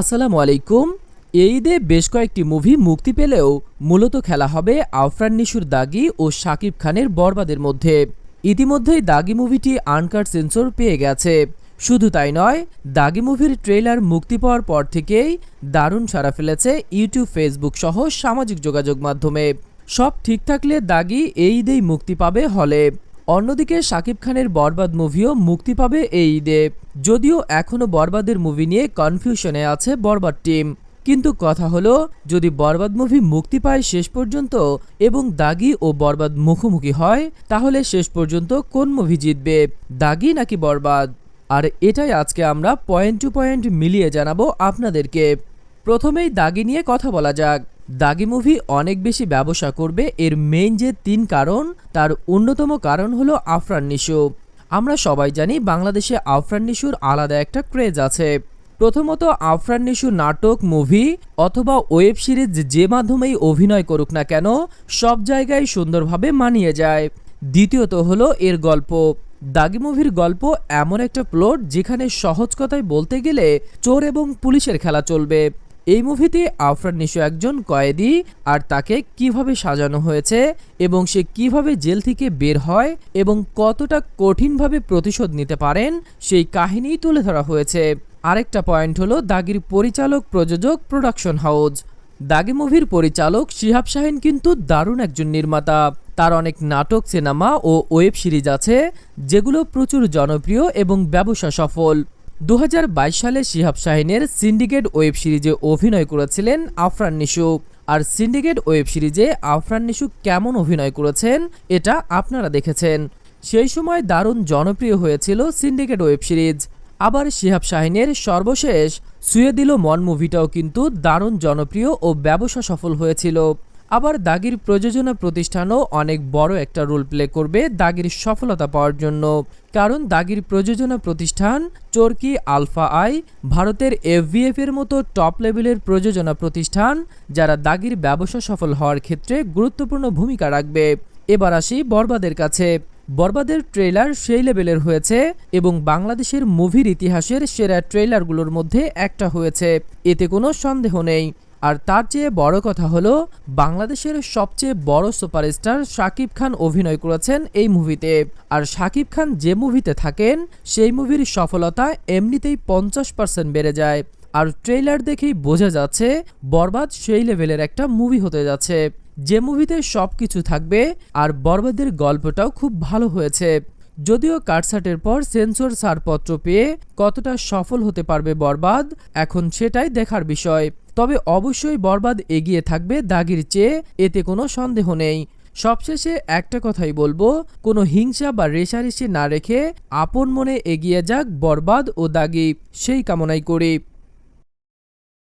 আসসালামু আলাইকুম। এই ঈদে বেশ কয়েকটি মুভি মুক্তি পেলেও মূলত খেলা হবে আফরান নিশুর দাগি ও শাকিব খানের বরবাদের মধ্যে। ইতিমধ্যেই দাগি মুভিটি আনকাট সেন্সর পেয়ে গেছে। শুধু তাই নয়, দাগি মুভির ট্রেলার মুক্তি পাওয়ার পর থেকেই দারুণ সাড়া ফেলেছে ইউটিউব, ফেসবুক সহ সামাজিক যোগাযোগ মাধ্যমে। সব ঠিক থাকলে দাগি এই ঈদেই মুক্তি পাবে হলে। অন্যদিকে শাকিব খানের বরবাদ মুভিও মুক্তি পাবে এই ঈদে। যদিও এখনও বরবাদের মুভি নিয়ে কনফিউশনে আছে বরবাদ টিম কিন্তু কথা হলো, যদি বরবাদ মুভি মুক্তি পায় শেষ পর্যন্ত এবং দাগি ও বরবাদ মুখোমুখি হয়, তাহলে শেষ পর্যন্ত কোন মুভি জিতবে, দাগি নাকি বরবাদ? আর এটাই আজকে আমরা পয়েন্ট টু পয়েন্ট মিলিয়ে জানাব আপনাদেরকে। প্রথমেই দাগি নিয়ে কথা বলা যাক। দাগি মুভি অনেক বেশি ব্যবসা করবে। এর মেইন যে তিন কারণ, তার অন্যতম কারণ হলো আফরান নিশু। আমরা সবাই জানি বাংলাদেশে আফরান নিশুর আলাদা একটা ক্রেজ আছে। প্রথমত আফরান নিশু নাটক, মুভি অথবা ওয়েব সিরিজ যে মাধ্যমেই অভিনয় করুক না কেন, সব জায়গায় সুন্দরভাবে মানিয়ে যায়। দ্বিতীয়ত হলো এর গল্প। দাগি মুভির গল্প এমন একটা প্লট যেখানে সহজ কথায় বলতে গেলে চোর এবং পুলিশের খেলা চলবে। এই মুভিতে আফরান নিশো একজন কয়েদি, আর তাকে কীভাবে সাজানো হয়েছে এবং সে কীভাবে জেল থেকে বের হয় এবং কতটা কঠিনভাবে প্রতিশোধ নিতে পারেন, সেই কাহিনীই তুলে ধরা হয়েছে। আরেকটা পয়েন্ট হলো দাগির পরিচালক, প্রযোজক, প্রোডাকশন হাউস দাগি মুভির পরিচালক শিহাব শাহিন কিন্তু দারুণ একজন নির্মাতা। তার অনেক নাটক, সিনেমা ও ওয়েব সিরিজ আছে, যেগুলো প্রচুর জনপ্রিয় এবং ব্যবসা সফল। দু হাজার বাইশ সালে শিহাব শাহিনের সিন্ডিকেট ওয়েব সিরিজে অভিনয় করেছিলেন আফরান নিশু আর সিন্ডিকেট ওয়েব সিরিজে আফরান নিশু কেমন অভিনয় করেছেন, এটা আপনারা দেখেছেন। সেই সময় দারুণ জনপ্রিয় হয়েছিল সিন্ডিকেট ওয়েব সিরিজ। আবার শিহাব শাহিনের সর্বশেষ সুয়ে দিল মন মুভিটাও কিন্তু দারুণ জনপ্রিয় ও ব্যবসা সফল হয়েছিল। আবার দাগির প্রযোজনা প্রতিষ্ঠানও অনেক বড় একটা রোল প্লে করবে দাগির সফলতা পাওয়ার জন্য। কারণ দাগির প্রযোজনা প্রতিষ্ঠান চরকি আলফা আই, ভারতের এফভিএফ এর মতো টপ লেভেলের প্রযোজনা প্রতিষ্ঠান, যারা দাগির ব্যবসা সফল হওয়ার ক্ষেত্রে গুরুত্বপূর্ণ ভূমিকা রাখবে। এবার আসি বরবাদের কাছে। বরবাদের ট্রেলার সেই লেভেলের হয়েছে এবং বাংলাদেশের মুভির ইতিহাসের সেরা ট্রেলারগুলোর মধ্যে একটা হয়েছে। এতে কোনো সন্দেহ নেই। আর তার চেয়ে বড় কথা হলো, বাংলাদেশের সবচেয়ে বড় সুপারস্টার শাকিব খান অভিনয় করেছেন এই মুভিতে। আর শাকিব খান যে মুভিতে থাকেন, সেই মুভির সফলতা এমনিতেই পঞ্চাশ পার্সেন্ট বেড়ে যায়। আর ট্রেলার দেখেই বোঝা যাচ্ছে, বরবাদ সেই লেভেলের একটা মুভি হতে যাচ্ছে। যে মুভিতে সব কিছু থাকবে, আর বরবাদের গল্পটাও খুব ভালো হয়েছে। যদিও কাটসাটের পর সেন্সর ছাড়পত্র পেয়ে কতটা সফল হতে পারবে বরবাদ, এখন সেটাই দেখার বিষয়। তবে অবশ্যই বরবাদ এগিয়ে থাকবে দাগির চেয়ে, এতে কোনো সন্দেহ নেই। সবশেষে একটা কথাই বলব, কোনো হিংসা বা রেশারেশি না রেখে আপন মনে এগিয়ে যাক বরবাদ ও দাগি, সেই কামনাই করি।